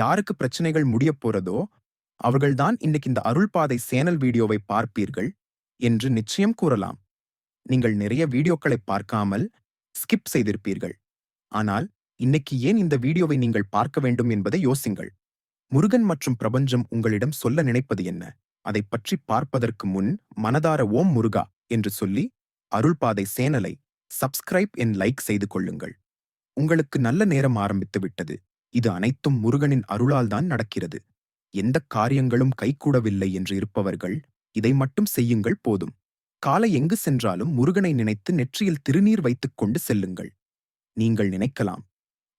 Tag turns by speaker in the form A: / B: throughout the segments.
A: யாருக்கு பிரச்சனைகள் முடியப் போறதோ அவர்கள்தான் இன்னைக்கு இந்த அருள்பாதை சேனல் வீடியோவை பார்ப்பீர்கள் என்று நிச்சயம் கூறலாம். நீங்கள் நிறைய வீடியோக்களை பார்க்காமல் ஸ்கிப் செய்திருப்பீர்கள். ஆனால் இன்னைக்கு ஏன் இந்த வீடியோவை நீங்கள் பார்க்க வேண்டும் என்பதை யோசிங்கள். முருகன் மற்றும் பிரபஞ்சம் உங்களிடம் சொல்ல நினைப்பது என்ன? அதை பற்றி பார்ப்பதற்கு முன் மனதார ஓம் முருகா என்று சொல்லி அருள்பாதை சேனலை சப்ஸ்கிரைப் என் லைக் செய்து கொள்ளுங்கள். உங்களுக்கு நல்ல நேரம் ஆரம்பித்து விட்டது. இது அனைத்தும் முருகனின் அருளால் தான் நடக்கிறது. எந்த காரியங்களும் கைகூடவில்லை என்று இருப்பவர்கள் இதை மட்டும் செய்யுங்கள் போதும். காலை எங்கு சென்றாலும் முருகனை நினைத்து நெற்றியில் திருநீர் வைத்துக் கொண்டு செல்லுங்கள். நீங்கள் நினைக்கலாம்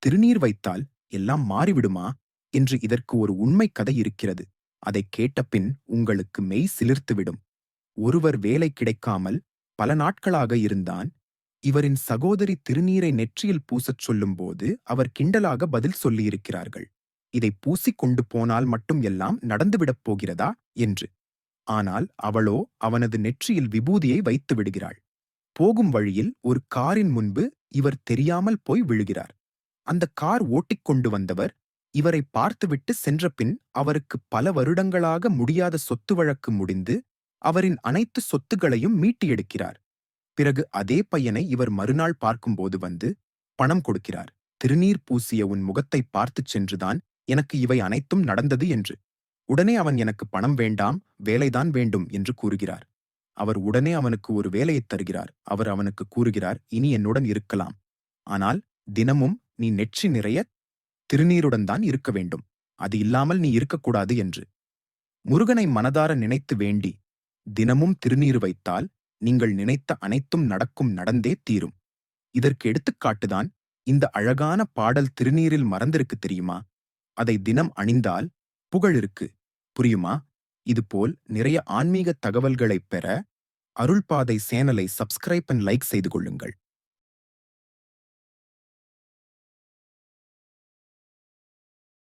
A: திருநீர் வைத்தால் எல்லாம் மாறிவிடுமா? என்று இதற்கு ஒரு உண்மை கதை இருக்கிறது. அதை கேட்டபின் உங்களுக்கு மெய் சிலிர்த்துவிடும். ஒருவர் வேலை கிடைக்காமல் பல நாட்களாக இருந்தான் இவரின் சகோதரி திருநீரை நெற்றியில் பூசச் சொல்லும்போது அவர் கிண்டலாக பதில் சொல்லியிருக்கிறார்கள். இதை பூசிக் கொண்டு போனால் மட்டும் எல்லாம் நடந்துவிடப் போகிறதா? என்று. ஆனால் அவளோ அவனது நெற்றியில் விபூதியை வைத்து விடுகிறாள். போகும் வழியில் ஒரு காரின் முன்பு இவர் தெரியாமல் போய் விழுகிறார். அந்த கார் ஓட்டிக்கொண்டு வந்தவர் இவரை பார்த்துவிட்டு சென்றபின் அவருக்கு பல வருடங்களாக முடியாத சொத்து வழக்கு முடிந்து அவரின் அனைத்து சொத்துகளையும் மீட்டி எடுக்கிறார் பிறகு அதே பையனை இவர் மறுநாள் பார்க்கும்போது வந்து பணம் கொடுக்கிறார். திருநீர் பூசிய உன் முகத்தை பார்த்துச் சென்றுதான் எனக்கு இவை அனைத்தும் நடந்தது என்று. உடனே அவன் எனக்கு பணம் வேண்டாம் வேலைதான் வேண்டும் என்று கூறுகிறார். அவர் உடனே அவனுக்கு ஒரு வேலையைத் தருகிறார். அவர் அவனுக்கு கூறுகிறார் இனி என்னுடன் இருக்கலாம். ஆனால் தினமும் நீ நெற்றி நிறைய திருநீருடன் தான் இருக்க வேண்டும். அது இல்லாமல் நீ இருக்கக்கூடாது என்று. முருகனை மனதார நினைத்து வேண்டி தினமும் திருநீர் வைத்தால் நீங்கள் நினைத்த அனைத்தும் நடக்கும் நடந்தே தீரும். இதற்கு எடுத்துக்காட்டுதான் இந்த அழகான பாடல் திருநீரில் மறந்திருக்கு தெரியுமா? அதை தினம் அணிந்தால் புகழ் இருக்கு. புரியுமா? இதுபோல் நிறைய ஆன்மீக தகவல்களைப் பெற அருள்பாதை சேனலை சப்ஸ்கிரைப் அண்ட் லைக் செய்து கொள்ளுங்கள்.